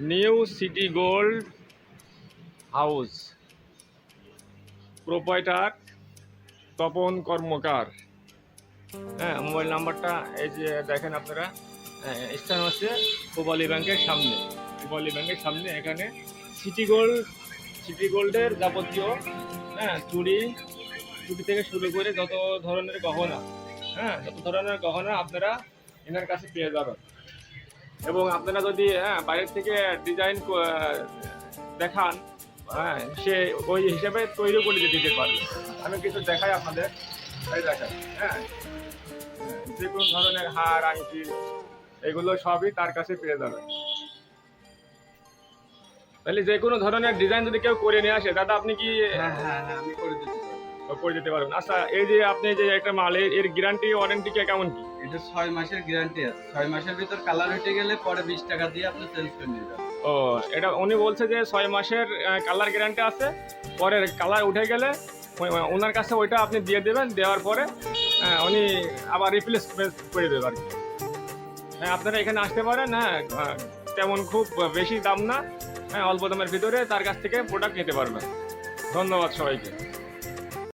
New city gold house. Proprietor Tapan Karmakar. হ্যাঁ mobile নাম্বারটা এই যে দেখেন আপনারা। হ্যাঁ, স্থান হচ্ছে পূবালী ব্যাংকের সামনে। পূবালী ব্যাংকের সামনে এখানে সিটি গোল্ড সিটি গোল্ডের যাবতীয় হ্যাঁ চুড়ি চুড়ি থেকে শুরু করে যত ধরনের গহনা হ্যাঁ যত ধরনের গহনা আপনারা এনার কাছে পেয়ে যাবেন। এবং আপনারা যদি হ্যাঁ বাইরের থেকে ডিজাইন দেখান হ্যাঁ সে ওই হিসেবে তৈরি করে দিতে পারবে। আমি কিছু দেখাই আপনাদের। দেখাই হ্যাঁ যে কোনো ধরনের হার, আংটি, এগুলো সবই তার কাছে পেয়ে যাবে। তাহলে যে কোনো ধরনের ডিজাইন যদি কেউ করে নিয়ে আসে দাদা আপনি কি হ্যাঁ হ্যাঁ হ্যাঁ আমি করে করে দিতে পারবেন। আচ্ছা এই যে আপনি যে একটা মাল এর- গ্যারান্টি ওয়ারেন্টি কেমন কি? এটা ছয় মাসের গ্যারান্টি আছে। ছয় মাসের ভিতর কালার উঠে গেলে পরে বিশ টাকা দিয়ে আপনি চেঞ্জ করে নিয়ে যাবেন ও এটা উনি বলছে যে ছয় মাসের কালার গ্যারান্টি আছে। পরে কালার উঠে গেলে ওনার কাছে ওইটা আপনি দিয়ে দেবেন। দেওয়ার পরে উনি আবার রিপ্লেস করে দেবে আর কি। হ্যাঁ আপনারা এখানে আসতে পারেন। হ্যাঁ তেমন খুব বেশি দাম না। হ্যাঁ অল্প দামের ভিতরে তার কাছ থেকে প্রোডাক্ট নিতে পারবেন। ধন্যবাদ সবাইকে।